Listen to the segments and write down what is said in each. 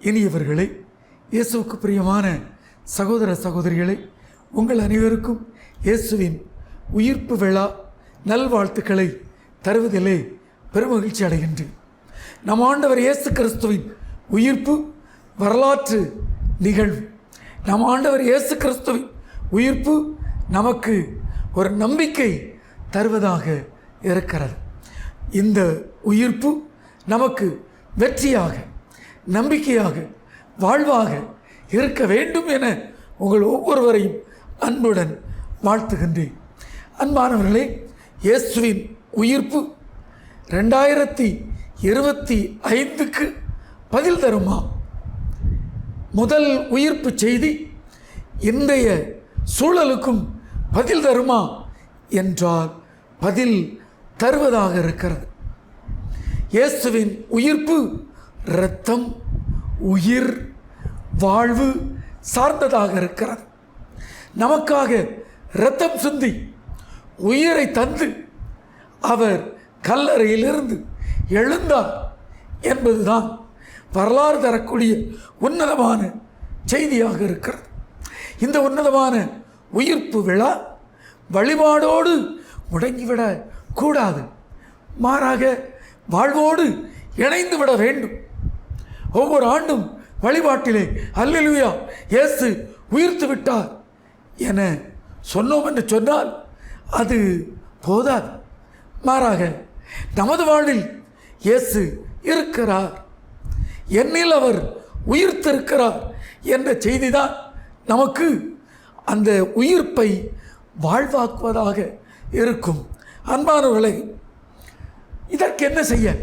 இனியவர்களே இயேசுவுக்கு பிரியமான சகோதர சகோதரிகளே உங்கள் அனைவருக்கும் இயேசுவின் உயிர்ப்பு விழா நல்வாழ்த்துக்களை தருவதிலே பெருமகிழ்ச்சி அடைகின்றேன். நம் ஆண்டவர் இயேசு கிறிஸ்துவின் உயிர்ப்பு வரலாற்று நிகழ்வு. நம் ஆண்டவர் இயேசு கிறிஸ்துவின் உயிர்ப்பு நமக்கு ஒரு நம்பிக்கை தருவதாக இருக்கிறது. இந்த உயிர்ப்பு நமக்கு வெற்றியாக நம்பிக்கையாக வாழ்வாக இருக்க வேண்டும் என உங்கள் ஒவ்வொருவரையும் அன்புடன் வாழ்த்துகின்றேன். அன்பானவர்களே இயேசுவின் உயிர்ப்பு ரெண்டாயிரத்தி இருபத்தி ஐந்துக்கு பதில் தருமா? முதல் உயிர்ப்பு செய்தி இன்றைய சூழலுக்கும் பதில் தருமா என்றால் பதில் தருவதாக இருக்கிறது. இயேசுவின் உயிர்ப்பு இரத்தம் உயிர் வாழ்வு சார்ந்ததாக இருக்கிறது. நமக்காக இரத்தம் சிந்தி உயிரை தந்து அவர் கல்லறையிலிருந்து எழுந்தார் என்பதுதான் வரலாறு தரக்கூடிய உன்னதமான செய்தியாக இருக்கிறது. இந்த உன்னதமான உயிர்ப்பு விழா வழிபாடோடு முடங்கிவிட கூடாது. மாறாக வாழ்வோடு இணைந்து விட வேண்டும். ஒவ்வொரு ஆண்டும் வழிபாட்டிலே அல்லலுயா இயேசு உயிர்த்து விட்டார் என சொன்னோம் என்று சொன்னால் அது போதாது. மாறாக நமது வாழ்வில் இயேசு இருக்கிறார். என்னில் அவர் உயிர்த்திருக்கிறார் என்ற செய்திதான் நமக்கு அந்த உயிர்ப்பை வாழ்வாக்குவதாக இருக்கும். அன்பானவர்களை இதற்கு என்ன செய்ய?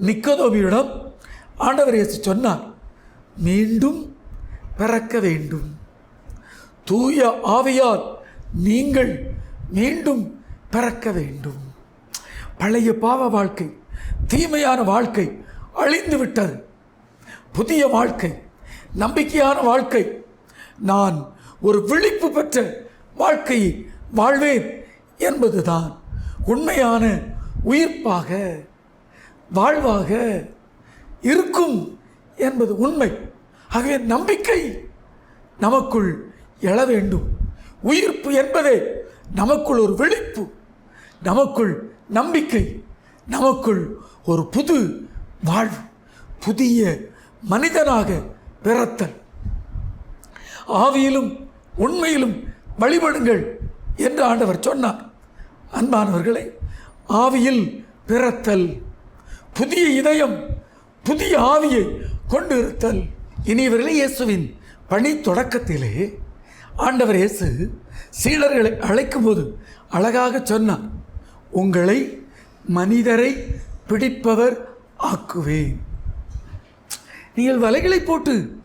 நிக்கதோபியிடம் ஆண்டவர் இயேசு சொன்னார் மீண்டும் பிறக்க வேண்டும். தூய ஆவியால் நீங்கள் மீண்டும் பிறக்க வேண்டும். பழைய பாவ வாழ்க்கை தீமையான வாழ்க்கை அழிந்து விட்டது புதிய வாழ்க்கை நம்பிக்கையான வாழ்க்கை. நான் ஒரு விழிப்பு பெற்ற வாழ்க்கையை வாழ்வேன் என்பதுதான் உண்மையான உயிர்ப்பாக வாழ்வாக இருக்கும் என்பது உண்மை. ஆகவே நம்பிக்கை நமக்குள் எழ வேண்டும். உயிர்ப்பு என்பதே நமக்குள் ஒரு விழிப்பு நமக்குள் நம்பிக்கை நமக்குள் ஒரு புது வாழ்வு புதிய மனிதனாக பிறத்தல். ஆவியிலும் உண்மையிலும் வழிபடுங்கள் என்று ஆண்டவர் சொன்னார். அன்பானவர்களை ஆவியில் பிறத்தல் புதிய இதயம் புதிய ஆவியை கொண்டு இருத்தல் இனியவர்களே இயேசுவின் பணி தொடக்கத்திலே ஆண்டவர் இயேசு சீடர்களை அழைக்கும்போது அழகாக சொன்னார் உங்களை மனிதரை பிடிப்பவர் ஆக்குவேன். நீங்கள் வலைகளை போட்டு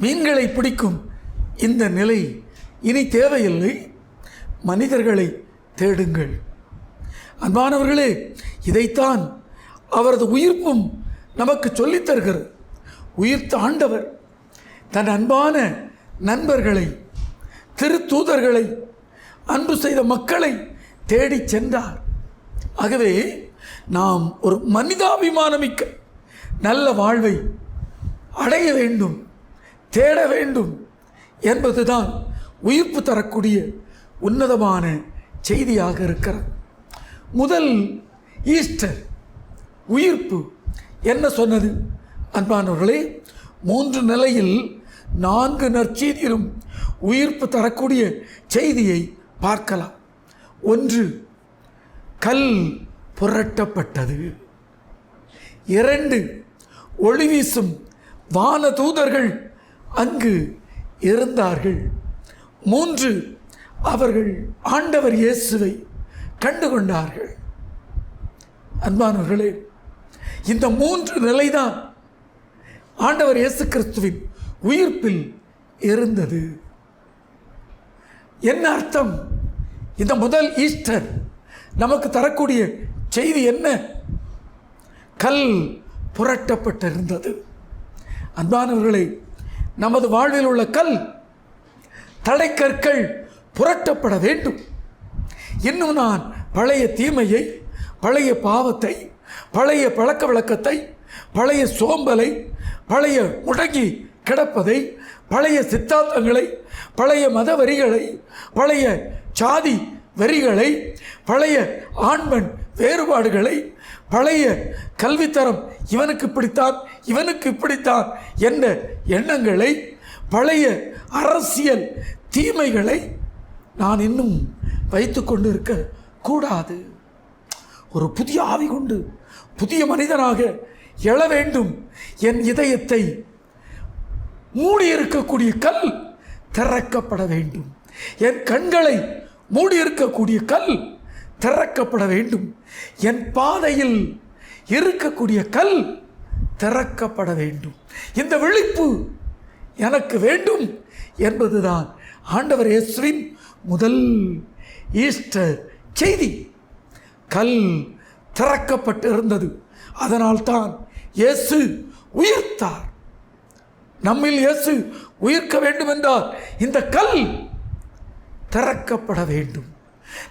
மீன்களை பிடிக்கும். இந்த நிலை இனி தேவையில்லை. மனிதர்களை தேடுங்கள். அன்பானவர்களே இதைத்தான் அவரது உயிர்ப்பும் நமக்கு சொல்லித்தருகிறது உயிர்த்த ஆண்டவர் தன் அன்பான நண்பர்களை திருத்தூதர்களை அன்பு செய்த மக்களை தேடிச் சென்றார். ஆகவே நாம் ஒரு மனிதாபிமானமிக்க நல்ல வாழ்வை அடைய வேண்டும் தேட வேண்டும் என்பதுதான் உயிர்ப்பு தரக்கூடிய உன்னதமான செய்தியாக இருக்கிறது. முதல் ஈஸ்டர் உயிர்ப்பு. என்ன சொன்னது? அன்பானவர்களே மூன்று நிலையில் நான்கு நற்செய்தியிலும் உயிர்ப்பு தரக்கூடிய செய்தியை பார்க்கலாம். ஒன்று கல் புரட்டப்பட்டது. இரண்டு ஒளி வீசும் வான தூதர்கள் அங்கு இருந்தார்கள். மூன்று அவர்கள் ஆண்டவர் இயேசுவை கண்டுகொண்டார்கள். அன்பானவர்களே இந்த மூன்று நிலைதான் ஆண்டவர் இயேசு கிறிஸ்துவின் உயிர்ப்பில் இருந்தது. என்ன அர்த்தம்? இந்த முதல் ஈஸ்டர் நமக்கு தரக்கூடிய செய்தி என்ன? கல் புரட்டப்பட்டிருந்தது. அன்பானவர்களை நமது வாழ்வில் உள்ள கல் தடைக்கற்கள் புரட்டப்பட வேண்டும். இன்னும் நான் பழைய தீமையை பழைய பாவத்தை பழைய பழக்க வழக்கத்தை பழைய சோம்பலை பழைய முடங்கி கிடப்பதை பழைய சித்தாந்தங்களை பழைய மத வரிகளை பழைய சாதி வரிகளை பழைய ஆண்மண் வேறுபாடுகளை பழைய கல்வித்தரம் இவனுக்கு பிடித்தான் இவனுக்கு இப்படித்தான். என்ற எண்ணங்களை பழைய அரசியல் தீமைகளை நான் இன்னும் வைத்து கொண்டு இருக்க கூடாது. ஒரு புதிய ஆவி கொண்டு புதிய மனிதனாக எழ வேண்டும். என் இதயத்தை மூடி இருக்கக்கூடிய கல் திறக்கப்பட வேண்டும். என் கண்களை மூடி இருக்கக்கூடிய கல் திறக்கப்பட வேண்டும். என் பாதையில் இருக்கக்கூடிய கல் திறக்கப்பட வேண்டும். இந்த விழிப்பு எனக்கு வேண்டும் என்பதுதான் ஆண்டவர் இயேசுவின் முதல் ஈஸ்டர் செய்தி. கல் திறக்கப்பட்டு இருந்தது அதனால்தான் இயேசு உயிர்த்தார். நம்மில் இயேசு உயிர்க்க வேண்டும் என்றால் இந்த கல் திறக்கப்பட வேண்டும்.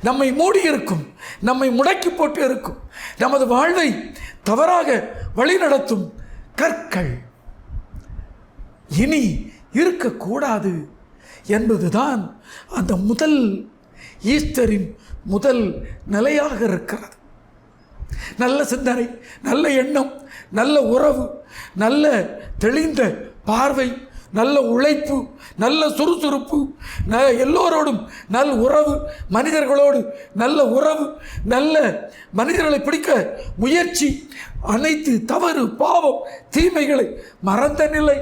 நம்மை மூடி இருக்கும் நம்மை முடக்கி போட்டு இருக்கும் நமது வாழ்வை தவறாக வழிநடத்தும் கற்கள் இனி இருக்கக்கூடாது என்பதுதான் அந்த முதல் ஈஸ்டரின் முதல் நிலையாக இருக்கிறது. நல்ல சிந்தனை நல்ல எண்ணம் நல்ல உறவு நல்ல தெளிந்த பார்வை நல்ல உழைப்பு நல்ல சுறுசுறுப்பு ந எல்லோரோடும் நல் உறவு மனிதர்களோடு நல்ல உறவு நல்ல மனிதர்களை பிடிக்க முயற்சி அனைத்து தவறு பாவம் தீமைகளை மறந்த நிலை.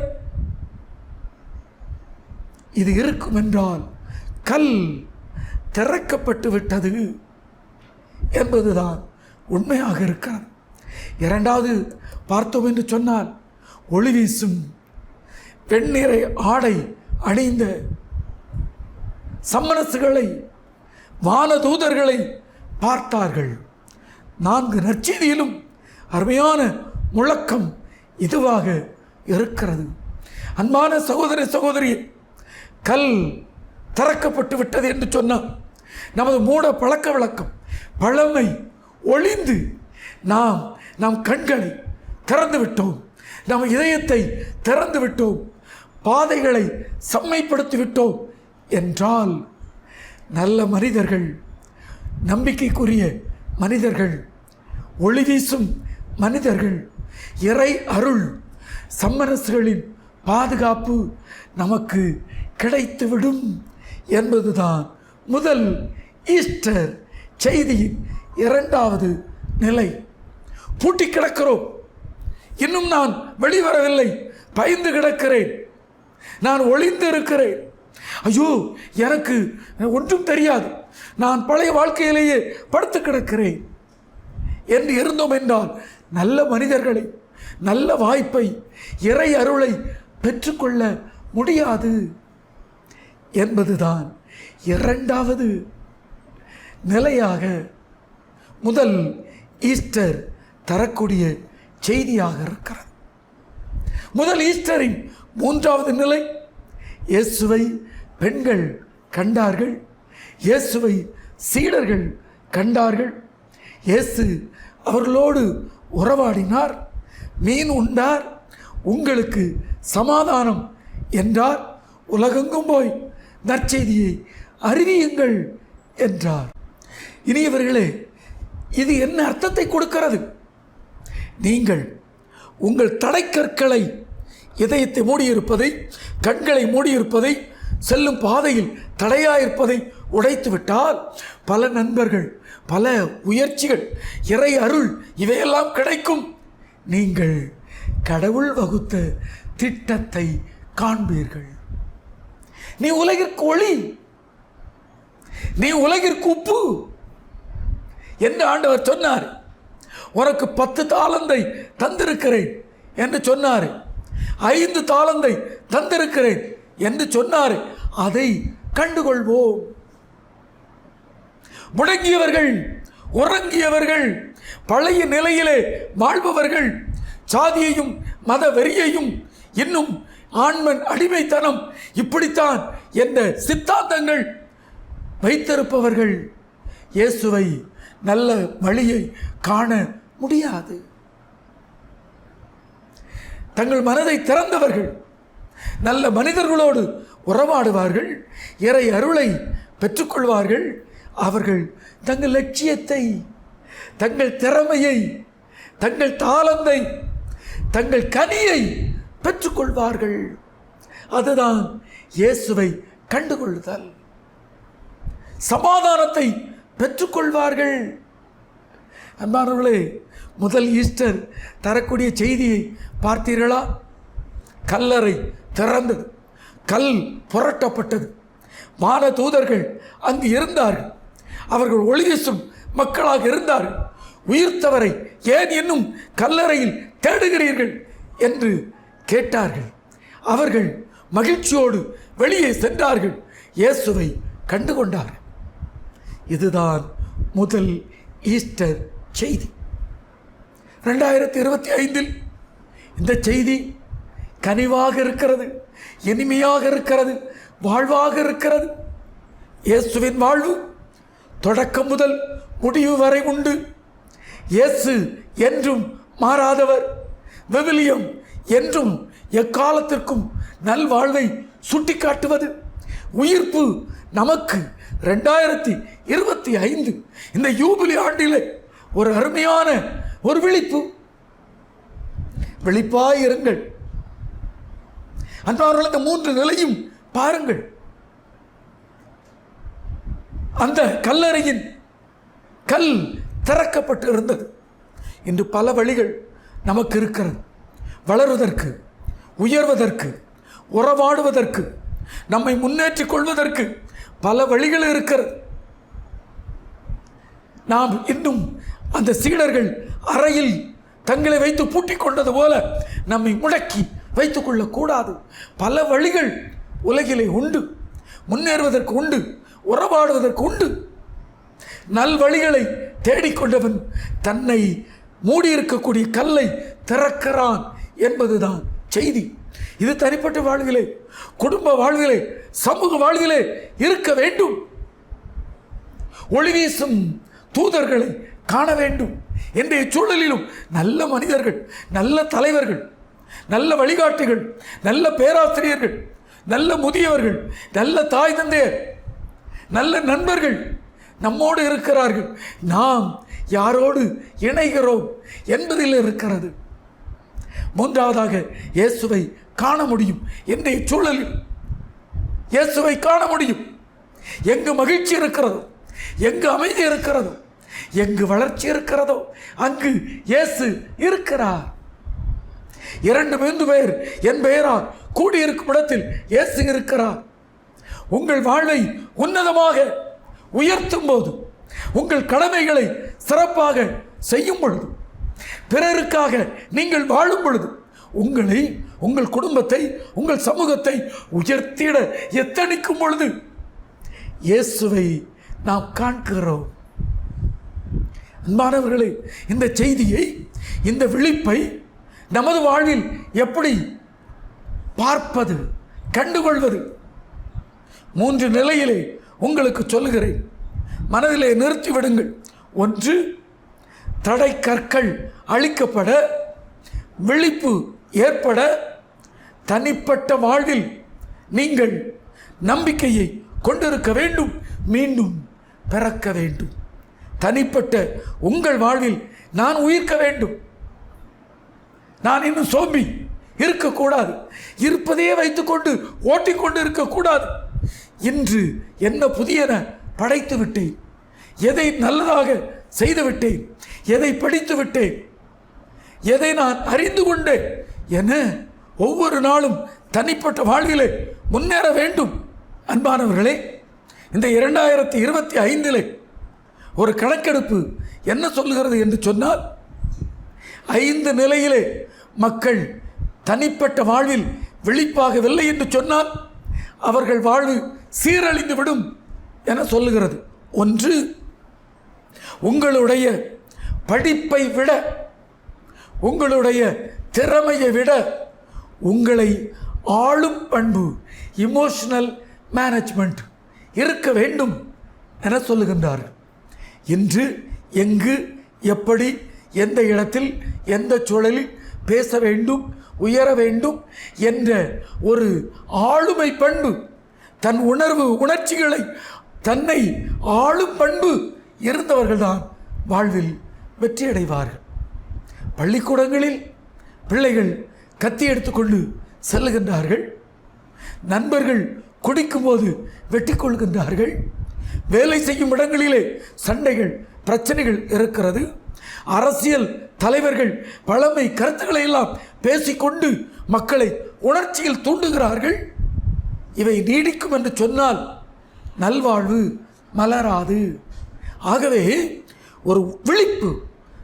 இது இருக்கும் என்றால் கல் திறக்கப்பட்டு விட்டது என்பதுதான் உண்மையாக இருக்கிறது. இரண்டாவது பார்த்தோம் என்று சொன்னால் ஒளி வீசும் வெண்ணிறை ஆடை அணிந்த சம்மனசுகளை வானதூதர்களை பார்த்தார்கள். நான்கு நற்செய்தியிலும் அருமையான முழக்கம் இதுவாக இருக்கிறது. அன்பான சகோதர சகோதரி கல் திறக்கப்பட்டு விட்டது என்று சொன்னால் நமது மூட பழக்க வழக்கம் பழமை ஒளிந்து நாம் நம் கண்களை திறந்து விட்டோம். நம் இதயத்தை திறந்து விட்டோம். பாதைகளை செம்மைப்படுத்தி விட்டோம் என்றால் நல்ல மனிதர்கள் நம்பிக்கைக்குரிய மனிதர்கள் ஒளி வீசும் மனிதர்கள் இறை அருள் சம்மரசுகளின் பாதுகாப்பு நமக்கு கிடைத்துவிடும் என்பதுதான் முதல் ஈஸ்டர் செய்தியின் இரண்டாவது நிலை. பூட்டி கிடக்கிறோம். இன்னும் நான் வெளிவரவில்லை. பயந்து கிடக்கிறேன். நான் ஒளிந்து இருக்கிறேன் ஐயோ எனக்கு ஒன்றும் தெரியாது. நான் பழைய வாழ்க்கையிலேயே படுத்து கிடக்கிறேன். என்று இருந்தோம் என்றால் நல்ல மனிதர்களை நல்ல வாய்ப்பை இறை அருளை பெற்றுக்கொள்ள முடியாது என்பதுதான் இரண்டாவது நிலையாக முதல் ஈஸ்டர் தரக்கூடிய செய்தியாக இருக்கிறது. முதல் ஈஸ்டரின் மூன்றாவது நிலை இயேசுவை பெண்கள் கண்டார்கள் இயேசுவை சீடர்கள் கண்டார்கள். இயேசு அவர்களோடு உறவாடினார் மீன் உண்டார் உங்களுக்கு சமாதானம் என்றார். உலகெங்கும் போய் நற்செய்தியை அறிவியுங்கள் என்றார். இனியவர்களே இது என்ன அர்த்தத்தை கொடுக்கிறது? நீங்கள் உங்கள் தடைக்கற்களை இதயத்தை மூடியிருப்பதை கண்களை மூடியிருப்பதை செல்லும் பாதையில் தடையாயிருப்பதை உடைத்துவிட்டால் பல நண்பர்கள் பல உயர்ச்சிகள் இறை அருள் இவையெல்லாம் கிடைக்கும். நீங்கள் கடவுள் வகுத்த திட்டத்தை காண்பீர்கள். நீ உலகிற்கு ஒளி. நீ உலகிற்கு உப்பு. என்று ஆண்டவர் சொன்னார். உனக்கு பத்து தாளந்தை தந்திருக்கிறேன் என்று சொன்னார். ஐந்து தாளந்தை தந்திருக்கிறேன் என்று சொன்னார். அதை கண்டுகொள்வோம். முடங்கியவர்கள் உறங்கியவர்கள் பழைய நிலையிலே வாழ்பவர்கள் சாதியையும் மத வெறியையும் இன்னும் ஆண்மன் அடிமைத்தனம் இப்படித்தான் என்ற சித்தாந்தங்கள் வைத்திருப்பவர்கள். இயேசுவை நல்ல வழியை காண முடியாது. தங்கள் மனதை திறந்தவர்கள் நல்ல மனிதர்களோடு உறவாடுவார்கள் இறை அருளை பெற்றுக்கொள்வார்கள். அவர்கள் தங்கள் லட்சியத்தை தங்கள் திறமையை தங்கள் தாளந்தை தங்கள் கனியை பெற்றுக்கொள்வார்கள். அதுதான் இயேசுவை கண்டுகொள்ளுதல். சமாதானத்தை பெற்றுக்கொள்வார்கள். அன்பானவர்களே முதல் ஈஸ்டர் தரக்கூடிய செய்தியை பார்த்தீர்களா? கல்லறை திறந்தது. கல் புரட்டப்பட்டது. வான தூதர்கள் அங்கு இருந்தார்கள். அவர்கள் ஒளிவீசும் மக்களாக இருந்தார்கள். உயிர்த்தவரை ஏன் இன்னும் கல்லறையில் தேடுகிறீர்கள்? என்று கேட்டார்கள். அவர்கள் மகிழ்ச்சியோடு வெளியே சென்றார்கள். இயேசுவை கண்டுகொண்டார்கள். இதுதான் முதல் ஈஸ்டர் செய்தி. ரெண்டாயிரத்தி இருபத்தி ஐந்தில் இந்த செய்தி கனிவாக இருக்கிறது இனிமையாக இருக்கிறது வாழ்வாக இருக்கிறது. இயேசுவின் வாழ்வு தொடக்கம் முதல் முடிவு வரை உண்டு. இயேசு என்றும் மாறாதவர். விவிலியம் என்றும் எக்காலத்திற்கும் நல்வாழ்வை சுட்டிக்காட்டுவது. உயிர்ப்பு நமக்கு ரெண்டாயிரத்தி இருபத்தி ஐந்து இந்த யூபிலி ஆண்டிலே ஒரு அருமையான ஒரு விழிப்பு. வெளிப்பாயிருங்கள். இருங்கள் அன்பார்கள் இந்த மூன்று நிலையும் பாருங்கள். அந்த கல்லறையின் கல் திறக்கப்பட்டு இருந்தது இன்று பல வழிகள் நமக்கு இருக்கிறது. வளருவதற்கு உயர்வதற்கு உறவாடுவதற்கு நம்மை முன்னேற்றிக் கொள்வதற்கு பல வழிகள் இருக்கிறது. நாம் இன்னும் அந்த சீடர்கள் அறையில் தங்களை வைத்து பூட்டிக் கொண்டது போல நம்மை முடக்கி வைத்துக்கொள்ளக்கூடாது பல வழிகள் உலகிலே உண்டு. முன்னேறுவதற்கு உண்டு. உறவாடுவதற்கு உண்டு. நல் வழிகளை தேடிக்கொண்டவன் தன்னை மூடியிருக்கக்கூடிய கல்லை திறக்கிறான் என்பதுதான் செய்தி. இது தனிப்பட்ட வாழ்விலே குடும்ப வாழ்விலே சமூக வாழ்விலே இருக்க வேண்டும். ஒளி வீசும் தூதர்களை காண வேண்டும். இன்றைய சூழலிலும் நல்ல மனிதர்கள் நல்ல தலைவர்கள் நல்ல வழிகாட்டிகள் நல்ல பேராசிரியர்கள் நல்ல முதியவர்கள் நல்ல தாய் தந்தையர் நல்ல நண்பர்கள் நம்மோடு இருக்கிறார்கள். நாம் யாரோடு இணைகிறோம் என்பதில் இருக்கிறது. மூன்றாவதாக இயேசுவை காண முடியும் இன்றைய சூழலில். இயேசுவை காண முடியும். எங்கு மகிழ்ச்சி இருக்கிறதோ எங்கு அமைதி இருக்கிறதோ எங்கு வளர்ச்சி இருக்கிறதோ அங்கு இயேசு இருக்கிறார். இரண்டு மூன்று பேர் என் பெயரால் கூடியிருக்கும் இடத்தில் இயேசு இருக்கிறார். உங்கள் வாழ்வை உன்னதமாக உயர்த்தும் போது உங்கள் கடமைகளை சிறப்பாக செய்யும் பொழுது பிறருக்காக நீங்கள் வாழும் பொழுது உங்களை உங்கள் குடும்பத்தை உங்கள் சமூகத்தை உயர்த்திட எத்தனிக்கும் பொழுது இயேசுவை நாம் காண்கிறோம். அன்பானவர்களே இந்த செய்தியை இந்த விழிப்பை நமது வாழ்வில் எப்படி பார்ப்பது கண்டுகொள்வது மூன்று நிலையிலே உங்களுக்கு சொல்லுகிறேன். மனதிலே நிறுத்திவிடுங்கள். ஒன்று தடை கற்கள் அழிக்கப்பட விழிப்பு ஏற்பட தனிப்பட்ட வாழ்வில் நீங்கள் நம்பிக்கையை கொண்டிருக்க வேண்டும் மீண்டும் பிறக்க வேண்டும். தனிப்பட்ட உங்கள் வாழ்வில் நான் உயிர்க்க வேண்டும். நான் இன்னும் சோம்பி இருக்கக்கூடாது. இருப்பதையே வைத்துக்கொண்டு ஓட்டிக்கொண்டு இருக்கக்கூடாது. இன்று என்ன புதியன படைத்து விட்டேன். எதை நல்லதாக செய்து விட்டேன். எதை படித்து விட்டேன். எதை நான் அறிந்து கொண்டேன் என ஒவ்வொரு நாளும் தனிப்பட்ட வாழ்விலே முன்னேற வேண்டும். அன்பானவர்களே இந்த இரண்டாயிரத்தி இருபத்தி ஐந்திலே ஒரு கணக்கெடுப்பு என்ன சொல்லுகிறது என்று சொன்னால் ஐந்து நிலையிலே மக்கள் தனிப்பட்ட வாழ்வில் விழிப்பாகவில்லை என்று சொன்னால் அவர்கள் வாழ்வு சீரழிந்துவிடும் என சொல்லுகிறது. ஒன்று உங்களுடைய படிப்பை விட உங்களுடைய திறமையை விட உங்களை ஆளும் பண்பு இமோஷனல் மேனேஜ்மெண்ட் இருக்க வேண்டும் என சொல்லுகின்றார்கள். இன்று எங்கு எப்படி எந்த இடத்தில் எந்த சூழலில் பேச வேண்டும் உயர வேண்டும் என்ற ஒரு ஆளுமை பண்பு தன் உணர்வு உணர்ச்சிகளை தன்னை ஆளும் பண்பு இருந்தவர்கள்தான் வாழ்வில் வெற்றியடைவார்கள். பள்ளிக்கூடங்களில் பிள்ளைகள் கத்தி எடுத்துக்கொண்டு செல்லுகின்றார்கள். நண்பர்கள் குடிக்கும்போது வெட்டி கொள்கின்றார்கள் வேலை செய்யும் இடங்களிலே சண்டைகள் பிரச்சனைகள் இருக்கிறது. அரசியல் தலைவர்கள் பழமை கருத்துக்களை எல்லாம் பேசிக்கொண்டு மக்களை உணர்ச்சியில் தூண்டுகிறார்கள். இவை நீடிக்கும் என்று சொன்னால் நல்வாழ்வு மலராது. ஆகவே ஒரு விழிப்பு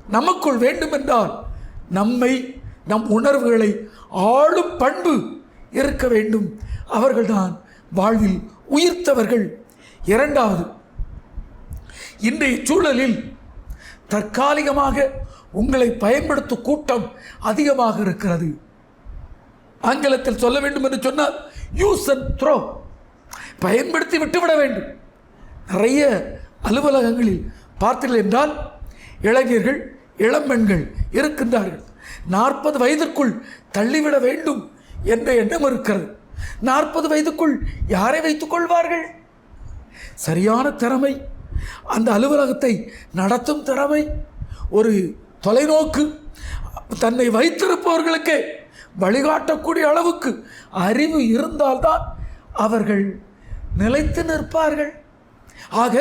நமக்குள் வேண்டுமென்றால் நம்மை நம் உணர்வுகளை ஆளும் பண்பு இருக்க வேண்டும். அவர்கள்தான் வாழ்வில் உயிர்த்தவர்கள். இரண்டாவது இன்றைய சூழலில் தற்காலிகமாக உங்களை பயன்படுத்தும் கூட்டம் அதிகமாக இருக்கிறது. ஆங்கிலத்தில் சொல்ல வேண்டும் என்று சொன்னால் யூஸ் அண்ட் த்ரோ பயன்படுத்தி விட்டுவிட வேண்டும். நிறைய அலுவலகங்களில் பார்த்தீர்கள் என்றால் இளைஞர்கள் இளம்பெண்கள் இருக்கின்றார்கள். நாற்பது வயதிற்குள் தள்ளிவிட வேண்டும் என்ற எண்ணம் இருக்கிறது. நாற்பது வயதுக்குள் யாரை வைத்துக் கொள்வார்கள்? சரியான திறமை. அந்த அலுவலகத்தை நடத்தும் திறமை. ஒரு தொலைநோக்கு. தன்னை வைத்திருப்பவர்களுக்கே வழிகாட்டக்கூடிய அளவுக்கு அறிவு இருந்தால்தான் அவர்கள் நிலைத்து நிற்பார்கள். ஆக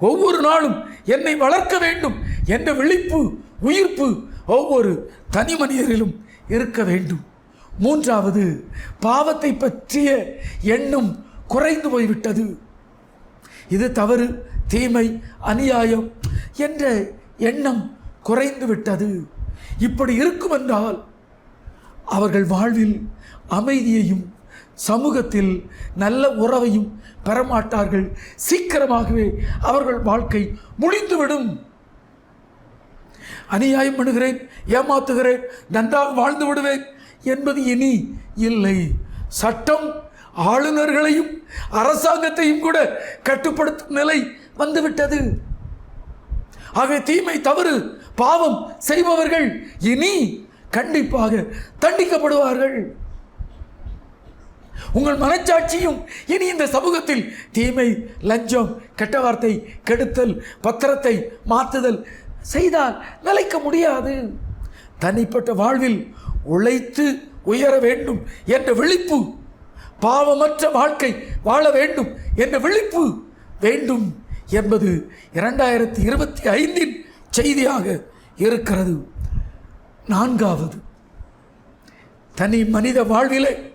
ஒவ்வொரு நாளும் என்னை வளர்க்க வேண்டும் என்ற விழிப்பு உயிர்ப்பு ஒவ்வொரு தனி மனிதரிலும் இருக்க வேண்டும். மூன்றாவது பாவத்தை பற்றிய எண்ணம் குறைந்து போய்விட்டது. இது தவறு தீமை அநியாயம் என்ற எண்ணம் குறைந்து விட்டது. இப்படி இருக்கும் என்றால் அவர்கள் வாழ்வில் அமைதியையும் சமூகத்தில் நல்ல உறவையும் பெறமாட்டார்கள். சீக்கிரமாகவே அவர்கள் வாழ்க்கை முடிந்துவிடும். அநியாயம் பண்ணுகிறேன் ஏமாத்துகிறேன் நன்றாக வாழ்ந்து விடுவேன் என்பது இனி இல்லை. சட்டம் ஆளுநர்களையும் அரசாங்கத்தையும் கூட கட்டுப்படுத்தும் நிலை வந்துவிட்டது. ஆகவே தீமை தவறு பாவம் செய்பவர்கள் இனி கண்டிப்பாக தண்டிக்கப்படுவார்கள். உங்கள் மனச்சாட்சியும் இனி இந்த சமூகத்தில் தீமை லஞ்சம் கெட்ட வார்த்தை கெடுத்தல் பத்திரத்தை மாற்றுதல் செய்தால் நிலைக்க முடியாது. தனிப்பட்ட வாழ்வில் உழைத்து உயர வேண்டும் என்ற விழிப்பு பாவமற்ற வாழ்க்கை வாழ வேண்டும் என்ற விழிப்பு வேண்டும் என்பது இரண்டாயிரத்தி இருபத்தி ஐந்தின் செய்தியாக இருக்கிறது. நான்காவது தனி மனித வாழ்விலே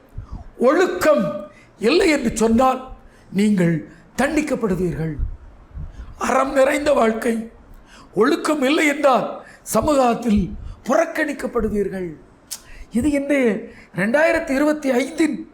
ஒழுக்கம் இல்லை என்று சொன்னால் நீங்கள் தண்டிக்கப்படுவீர்கள். அறம் நிறைந்த வாழ்க்கை ஒழுக்கம் இல்லை என்றால் சமூகத்தில் புறக்கணிக்கப்படுவீர்கள். இது என்று ரெண்டாயிரத்தி இருபத்தி ஐந்தின்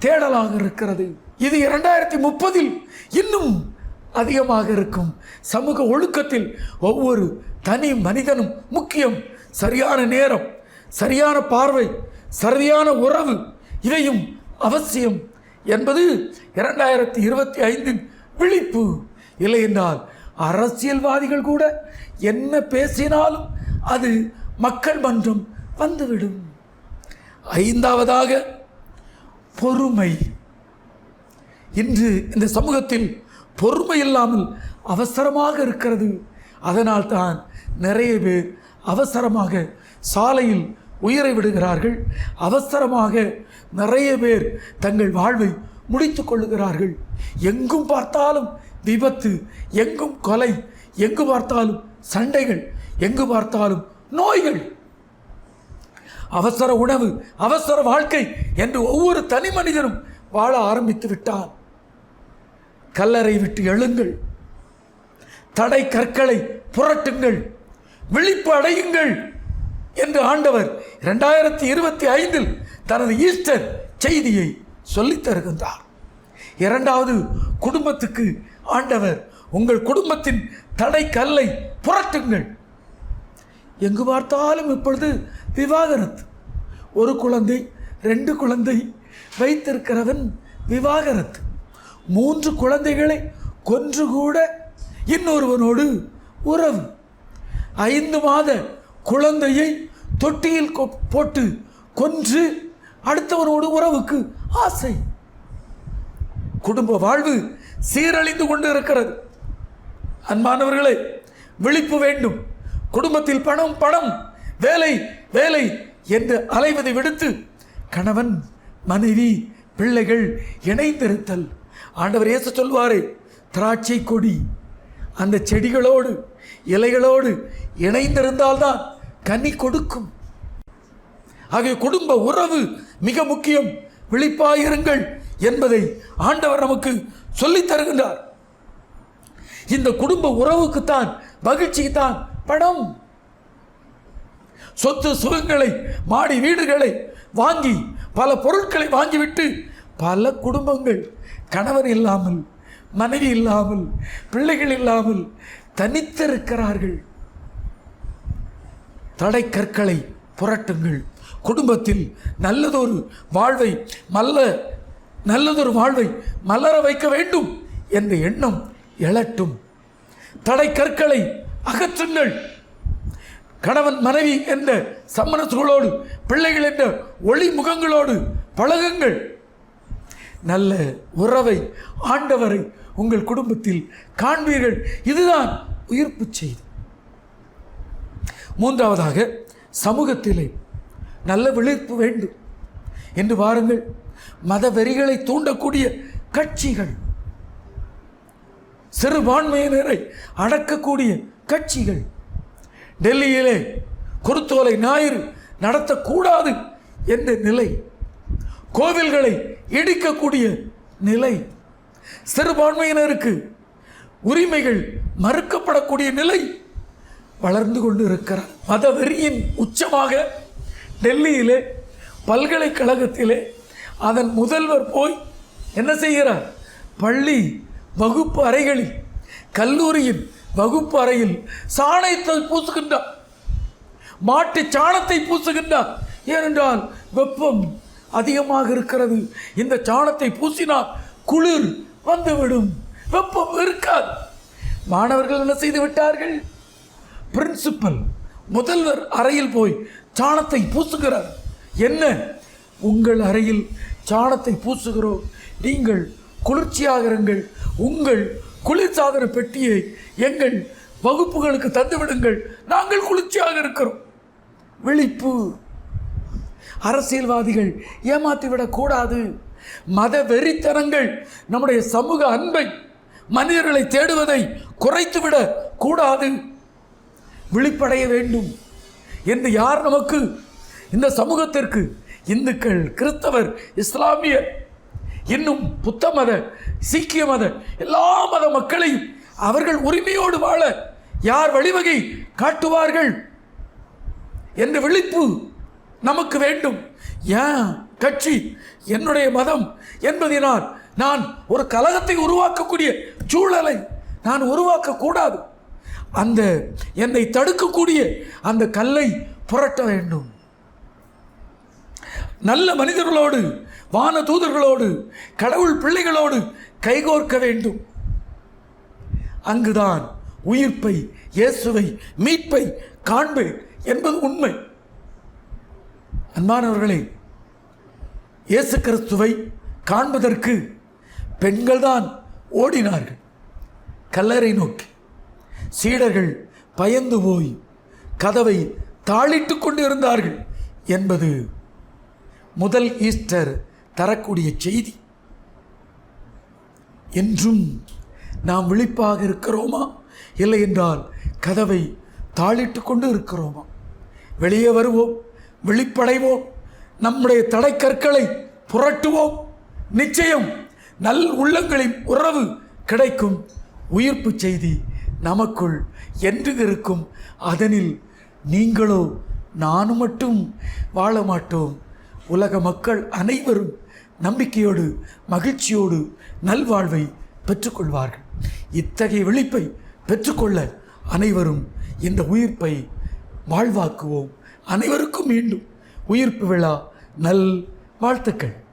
தேடலாக இருக்கிறது. இது இரண்டாயிரத்தி முப்பதில் இன்னும் அதிகமாக இருக்கும். சமூக ஒழுக்கத்தில் ஒவ்வொரு தனி மனிதனும் முக்கியம். சரியான நேரம் சரியான பார்வை சரியான உறவு இவையும் அவசியம் என்பது இரண்டாயிரத்தி இருபத்தி ஐந்தின் விழிப்பு. இல்லை என்றால் அரசியல்வாதிகள் கூட என்ன பேசினாலும் அது மக்கள் மன்றம் வந்துவிடும். ஐந்தாவதாக பொறுமை. இன்று இந்த சமூகத்தில் பொறுமை இல்லாமல் அவசரமாக இருக்கிறது. அதனால் தான் நிறைய பேர் அவசரமாக சாலையில் உயிரை விடுகிறார்கள். அவசரமாக நிறைய பேர் தங்கள் வாழ்வை முடித்து கொள்ளுகிறார்கள். எங்கும் பார்த்தாலும் விபத்து எங்கும் கொலை எங்கு பார்த்தாலும் சண்டைகள் எங்கு பார்த்தாலும் நோய்கள். அவசர உணவு அவசர வாழ்க்கை என்று ஒவ்வொரு தனி மனிதனும் வாழ ஆரம்பித்து விட்டான். கல்லறை விட்டு எழுங்கள். தடை கற்களை புரட்டுங்கள். விழிப்பு அடையுங்கள் என்று ஆண்டவர் இரண்டாயிரத்தி இருபத்தி ஐந்தில் தனது ஈஸ்டர் செய்தியை சொல்லித் தருகின்றார். இரண்டாவது குடும்பத்துக்கு ஆண்டவர் உங்கள் குடும்பத்தின் தடை கல்லை புரட்டுங்கள். எங்கு பார்த்தாலும் இப்பொழுது விவாகரத்து. ஒரு குழந்தை ரெண்டு குழந்தை வைத்திருக்கிறவன் விவாகரத்து. மூன்று குழந்தைகளை கொன்று கூட இன்னொருவனோடு உறவு. ஐந்து மாத குழந்தையை தொட்டியில் கொ- போட்டு கொன்று அடுத்தவனோடு உறவுக்கு ஆசை. குடும்ப வாழ்வு சீரழிந்து கொண்டு இருக்கிறது அன்பானவர்களை விழிப்பு வேண்டும். குடும்பத்தில் பணம் பணம் வேலை வேலை என்று அலைவதை விடுத்து கணவன் மனைவி பிள்ளைகள் இணைந்திருத்தல். ஆண்டவர் இயேசு சொல்வாரே திராட்சை கொடி அந்த செடிகளோடு இலைகளோடு இணைந்திருந்தால்தான் கனி கொடுக்கும். ஆகிய குடும்ப உறவு மிக முக்கியம். விழிப்பாயிருங்கள் என்பதை ஆண்டவர் நமக்கு சொல்லித் தருகின்றார். இந்த குடும்ப உறவுக்குத்தான் மகிழ்ச்சிக்குத்தான் பணம் சொத்து சுகங்களை மாடி வீடுகளை வாங்கி பல பொருட்களை வாங்கிவிட்டு பல குடும்பங்கள் கணவர் இல்லாமல் மனைவி இல்லாமல் பிள்ளைகள் இல்லாமல் தனித்திருக்கிறார்கள். தடை கற்களை புரட்டுங்கள். குடும்பத்தில் நல்லதொரு வாழ்வை மல்ல நல்லதொரு வாழ்வை மலர வைக்க வேண்டும் என்ற எண்ணம் எழட்டும். தடை கற்களை அகற்றுங்கள். கணவன் மனைவி என்ற சம்மனசுகளோடு பிள்ளைகள் என்ற ஒளி முகங்களோடு பழகுங்கள். நல்ல உறவை ஆண்டவரை உங்கள் குடும்பத்தில் காண்பீர்கள். இதுதான் உயிர்ப்பு செய்தி. மூன்றாவதாக சமூகத்திலே நல்ல விழிப்பு வேண்டும். என்று வாருங்கள். மத வெறிகளை தூண்டக்கூடிய கட்சிகள் சிறுபான்மையினரை அடக்கக்கூடிய கட்சிகள் டெல்லியிலே குருத்தோலை ஞாயிறு நடத்தக்கூடாது என்ற நிலை கோவில்களை இடிக்கக்கூடிய நிலை சிறுபான்மையினருக்கு உரிமைகள் மறுக்கப்படக்கூடிய நிலை வளர்ந்து கொண்டு இருக்கிறார் மதவெறியின் உச்சமாக டெல்லியிலே பல்கலைக்கழகத்திலே அதன் முதல்வர் போய் என்ன செய்கிறார்? பள்ளி வகுப்பு அறைகளில் கல்லூரியின் வகுப்பு அறையில் சாணத்தை பூசுகின்றார். மாட்டு சாணத்தை பூசுகின்றார். ஏனென்றால் வெப்பம் அதிகமாக இருக்கிறது. இந்த சாணத்தை பூசினால் குளிர் வந்துவிடும். வெப்பம் இருக்காது. மாணவர்கள் என்ன செய்து விட்டார்கள்? பிரின்சிபல் முதல்வர் அறையில் போய் சாணத்தை பூசுகிறார். என்ன? உங்கள் அறையில் சாணத்தை பூசுகிறோம். நீங்கள் குளிர்ச்சியாக இருங்கள். உங்கள் குளிர்சாதன பெட்டியை எங்கள் வகுப்புகளுக்கு தந்துவிடுங்கள். நாங்கள் குளிர்ச்சியாக இருக்கிறோம். விழிப்பு. அரசியல்வாதிகள் ஏமாற்றிவிடக்கூடாது மத வெறித்தனங்கள் நம்முடைய சமூக அன்பை மனிதர்களை தேடுவதை குறைத்துவிட கூடாது. விழிப்படைய வேண்டும். என்று யார் நமக்கு இந்த சமூகத்திற்கு இந்துக்கள் கிறிஸ்தவர் இஸ்லாமியர் இன்னும் புத்த மத சீக்கிய மத எல்லா மத மக்களையும் அவர்கள் உரிமையோடு வாழ யார் வழிவகை காட்டுவார்கள் என்ற விழிப்பு நமக்கு வேண்டும். ஏன்? கட்சி என்னுடைய மதம் என்பதினால் நான் ஒரு கலகத்தை உருவாக்கக்கூடிய சூழலை நான் உருவாக்கக்கூடாது. அந்த என்னை தடுக்கக்கூடிய அந்த கல்லை புரட்ட வேண்டும். நல்ல மனிதர்களோடு வான தூதர்களோடு கடவுள் பிள்ளைகளோடு கைகோர்க்க வேண்டும். அங்குதான் உயிர்ப்பை இயேசுவை மீட்பை காண்பேன் என்பது உண்மை. அன்பானவர்களே இயேசு கிறிஸ்துவை காண்பதற்கு பெண்கள்தான் ஓடினார்கள். கல்லறை நோக்கி. சீடர்கள் பயந்து போய் கதவை தாளிட்டு கொண்டு இருந்தார்கள் என்பது முதல் ஈஸ்டர் தரக்கூடிய செய்தி. என்றும் நாம் விழிப்பாக இருக்கிறோமா? இல்லை என்றால் கதவை தாளிட்டு கொண்டு இருக்கிறோமா? வெளியே வருவோம் விழிப்படைவோம் நம்முடைய தடைக்கற்களை புரட்டுவோம். நிச்சயம் நல் உள்ளங்களின் உறவு கிடைக்கும். உயிர்ப்பு செய்தி நமக்குள் என்று இருக்கும். அதனில் நீங்களோ நானும் மட்டும் வாழ மாட்டோம். உலக மக்கள் அனைவரும் நம்பிக்கையோடு மகிழ்ச்சியோடு நல்வாழ்வை பெற்றுக்கொள்வார்கள். இத்தகைய விழிப்பை பெற்றுக்கொள்ள அனைவரும் இந்த உயிர்ப்பை வாழ்வாக்குவோம். அனைவருக்கும் மீண்டும் உயிர்ப்பு விழா. நல் வாழ்த்துக்கள்.